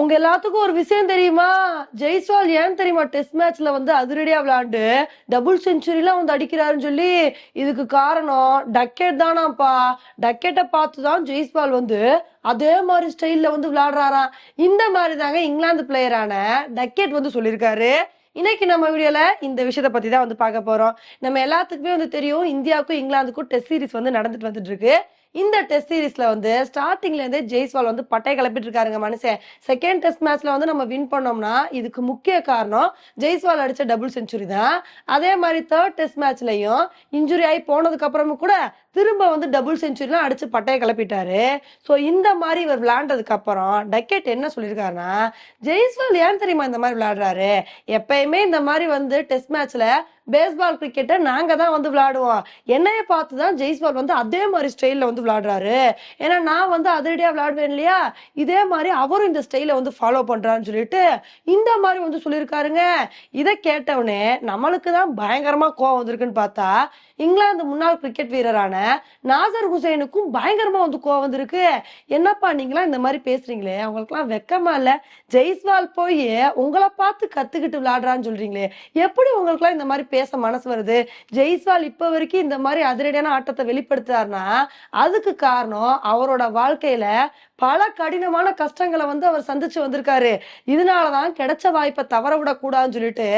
உங்க எல்லாத்துக்கும் ஒரு விஷயம் தெரியுமா? ஜெய்ஸ்வால் ஏன் தெரியுமா? டெஸ்ட் மேட்ச்ல வந்து அதிரடியா விளையாண்டு டபுள் செஞ்சுரிலாம் வந்து அடிக்கிறாருன்னு சொல்லி இதுக்கு காரணம் டக்கெட் தானாப்பா. டக்கெட்டை பார்த்து தான் ஜெய்ஸ்வால் வந்து அதே மாதிரி ஸ்டைல்ல வந்து விளையாடுறாராம். இந்த மாதிரி தாங்க இங்கிலாந்து பிளேயரான டக்கெட் வந்து சொல்லியிருக்காரு. இன்னைக்கு நம்ம வீடியோல இந்த விஷயத்த பத்தி தான் வந்து பார்க்க போறோம். நம்ம எல்லாத்துக்குமே வந்து தெரியும் இந்தியாவுக்கும் இங்கிலாந்துக்கும் டெஸ்ட் சீரிஸ் வந்து நடந்துட்டு வந்துட்டு இருக்கு. இந்த டெஸ்ட் சீரீஸ்ல வந்து ஸ்டார்டிங்ல இருந்தே ஜெய்ஸ்வால் வந்து பட்டை கிளப்பிட்டு இருக்காருங்க மனுஷன் செகண்ட் டெஸ்ட் மேட்ச்ல வந்து நம்ம வின் பண்ணோம்னா இதுக்கு முக்கிய காரணம் ஜெய்ஸ்வால் அடிச்ச டபுள் செஞ்சுரி தான். அதே மாதிரி தேர்ட் டெஸ்ட் மேட்ச்லயும் இன்ஜுரி ஆகி போனதுக்கு அப்புறமும் கூட திரும்ப வந்து டபுள் செஞ்சுரிலாம் அடிச்சு பட்டையை கிளப்பிட்டாரு. ஸோ இந்த மாதிரி இவர் விளையாண்டதுக்கு அப்புறம் டக்கெட் என்ன சொல்லியிருக்காருன்னா ஜெய்ஸ்வால் ஏன் தெரியுமா இந்த மாதிரி விளையாடுறாரு? எப்பயுமே இந்த மாதிரி வந்து டெஸ்ட் மேட்ச்ல பேஸ்பால் கிரிக்கெட்டை நாங்க தான் வந்து விளையாடுவோம். என்னைய பார்த்து தான் ஜெய்ஸ்வால் வந்து அதே மாதிரி ஸ்டைல்ல வந்து விளையாடுறாரு. ஏன்னா நான் வந்து அதிரடியா விளையாடுவேன் இல்லையா? இதே மாதிரி அவரும் இந்த ஸ்டைல வந்து ஃபாலோ பண்றான்னு சொல்லிட்டு இந்த மாதிரி வந்து சொல்லியிருக்காருங்க. இதை கேட்டவுடனே நம்மளுக்கு தான் பயங்கரமா கோவம் வந்திருக்குன்னு பார்த்தா இங்கிலாந்து முன்னாள் கிரிக்கெட் வீரரான நாசர் ஹுசைனுக்கும் பயங்கரமா வந்து கோவம் வந்திருக்கு. என்னப்பா நீங்களாம் இந்த மாதிரி பேசுறீங்களே? அவங்களுக்குலாம் வெக்கமா இல்ல. ஜெய்ஸ்வால் போய் உங்களை பார்த்து கத்துக்கிட்டு விளையாடுறான்னு சொல்றீங்களே? எப்படி உங்களுக்குலாம் இந்த மாதிரி பேச மனசு வருது. ஜெய்ஸ்வால் இப்ப வரைக்கும் இந்த மாதிரி அதிரடியான ஆட்டத்தை வெளிப்படுத்துறாருன்னா அதுக்கு காரணம் அவரோட வாழ்க்கையில பல கடினமான கஷ்டங்களை வந்து அவர் சந்திச்சு வந்திருக்காரு. இதனாலதான் கிடைச்ச வாய்ப்பை தவற விடக்கூடாதுன்னு சொல்லிட்டு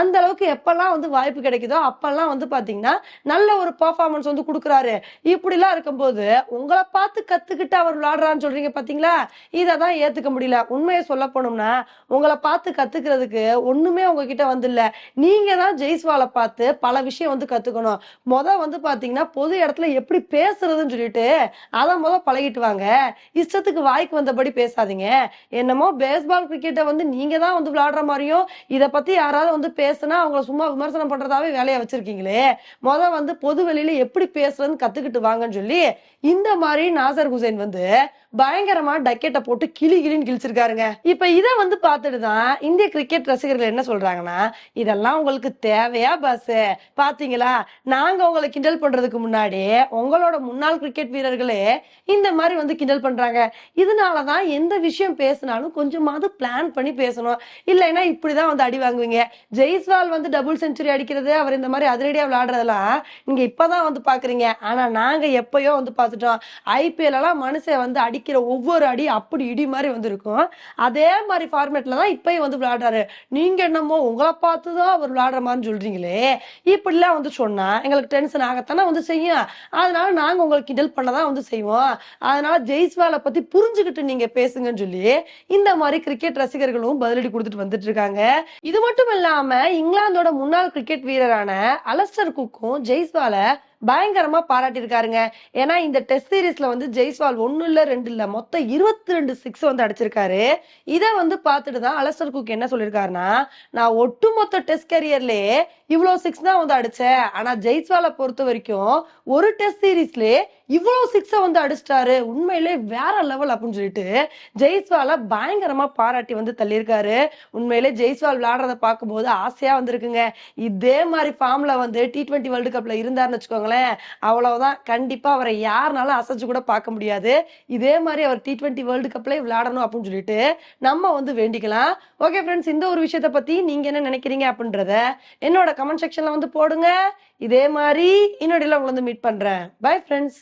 அந்த அளவுக்கு எப்பெல்லாம் வந்து வாய்ப்பு கிடைக்குதோ அப்பெல்லாம் வந்து பாத்தீங்கன்னா நல்ல ஒரு பர்ஃபார்மன்ஸ் வந்து கொடுக்குறாரு. இப்படிலாம் இருக்கும்போது உங்களை பார்த்து கத்துக்கிட்டு அவர் விளையாடுறான்னு சொல்றீங்க பாத்தீங்களா? இதை தான் ஏத்துக்க முடியல. உண்மையை சொல்ல போனோம்னா உங்களை பார்த்து கத்துக்கிறதுக்கு ஒண்ணுமே உங்ககிட்ட வந்து இல்ல நீங்க தான் ஜெய்ஸ்வாலை பார்த்து பல விஷயம் வந்து கத்துக்கணும். முத வந்து பாத்தீங்கன்னா பொது இடத்துல எப்படி பேசுறதுன்னு சொல்லிட்டு அதை முத பழகிட்டு வாங்க. இஷ்டத்துக்கு வாய்க்கு வந்தபடி பேசாதீங்க. என்னமோ பேஸ்பால் கிரிக்கெட்டை வந்து நீங்க தான் வந்து விளையாடுற மாதிரியும் இதை பத்தி யாராவது வந்து பேசுனா அவங்கள சும்மா விமர்சனம் பண்றதாவே வேலையை வச்சிருக்கீங்களே. முத வந்து பொது வெளியில எப்படி பேசுறதுன்னு கத்துக்கிட்டு வாங்கன்னு சொல்லி இந்த மாதிரி நாசர் ஹுசைன் வந்து பயங்கரமா டக்கெட்டை போட்டு கிளி கிளின்னு கிழிச்சிருக்காருங்க. இப்ப இதை வந்து பார்த்துட்டு தான் இந்திய கிரிக்கெட் ரசிகர்கள் என்ன சொல்றாங்கன்னா இதெல்லாம் உங்களுக்கு தேவையா பாஸ் பாத்தீங்களா? நாங்க உங்களை கிண்டல் பண்றதுக்கு முன்னாடி உங்களோட முன்னாள் கிரிக்கெட் வீரர்களே இந்த மாதிரி வந்து கிண்டல் பண்றாங்க. இதனாலதான் எந்த விஷயம் பேசினாலும் கொஞ்சமாவது பிளான் பண்ணி பேசணும். இல்லைன்னா இப்படிதான் வந்து அடி வாங்குவீங்க. ஜெய்ஸ்வால் வந்து டபுள் செஞ்சுரி அடிக்கிறது அவர் இந்த மாதிரி அதிரடியா விளையாடுறதெல்லாம் இப்போ தான் வந்து பாக்குறீங்க. ஆனா நாங்க எப்பயோ வந்து பார்த்துட்டோம். ஐபிஎல்லாம் மனுஷன் வந்து அடிக்கிற ஒவ்வொரு அடி அப்படி இடி மாதிரி வந்து இருக்கும் அதே மாதிரி ஃபார்மேட்டில் தான் இப்பயும் வந்து விளையாடுறாரு. நீங்க என்னமோ உங்களை பார்த்து தான் அவர் விளையாடுற மாதிரி சொல்றீங்களே. இப்படிலாம் வந்து சொன்னா எங்களுக்கு டென்ஷன் ஆகத்தானே வந்து செய்யும். அதனால நாங்க உங்களுக்கு கிண்டல் பண்ணதான் வந்து செய்வோம். அதனால ஜெய்ஸ்வாலை பத்தி புரிஞ்சுக்கிட்டு நீங்க பேசுங்கன்னு சொல்லி இந்த மாதிரி கிரிக்கெட் ரசிகர்களும் பதிலடி கொடுத்துட்டு வந்துட்டு இருக்காங்க. இது மட்டும் இல்லாம இங்கிலாந்தோட முன்னாள் கிரிக்கெட் வீரரான அலஸ்டர் குக்கும் ஜெய்ஸ்வாலை பயங்கரமா பாராட்டியிருக்காருங்க. ஏன்னா இந்த டெஸ்ட் சீரீஸ்ல வந்து ஜெய்ஸ்வால் ஒன்னு இல்ல ரெண்டு இல்ல மொத்தம் இருபத்தி ரெண்டு சிக்ஸ் வந்து அடிச்சிருக்காரு. இதை வந்து பார்த்துட்டு தான் அலஸ்டர் குக் என்ன சொல்லியிருக்காருன்னா நான் ஒட்டுமொத்த டெஸ்ட் கரியர்லயே இவ்வளவு சிக்ஸ் தான் வந்து அடிச்சேன். ஆனா ஜெய்ஸ்வாலை பொறுத்த வரைக்கும் ஒரு டெஸ்ட் சீரீஸ்லயே இவ்வளவு சிக்ஸ வந்து அடிச்சிட்டாரு. உண்மையிலே வேற லெவல் அப்படின்னு சொல்லிட்டு ஜெய்ஸ்வாலை பயங்கரமா பாராட்டி வந்து தள்ளியிருக்காரு. உண்மையிலே ஜெய்ஸ்வால் விளையாடுறத பார்க்கும்போது ஆசையா வந்திருக்குங்க. இதே மாதிரி ஃபார்ம்ல வந்து டி ட்வெண்ட்டி வேர்ல்டு கப்ல இருந்தாருன்னு வச்சுக்கோங்களேன். அவ்வளவுதான். கண்டிப்பா அவரை யாருனாலும் அசைச்சு கூட பார்க்க முடியாது. இதே மாதிரி அவர் டி டுவெண்ட்டி வேர்ல்டு கப்ல விளையாடணும் அப்படின்னு சொல்லிட்டு நம்ம வந்து வேண்டிக்கலாம். ஓகே ஃப்ரெண்ட்ஸ் இந்த ஒரு விஷயத்த பத்தி நீங்க என்ன நினைக்கிறீங்க அப்படின்றத என்னோட கமெண்ட் செக்ஷன்ல வந்து போடுங்க. இதே மாதிரி இன்னொடையில உங்களை வந்து மீட் பண்றேன். Bye friends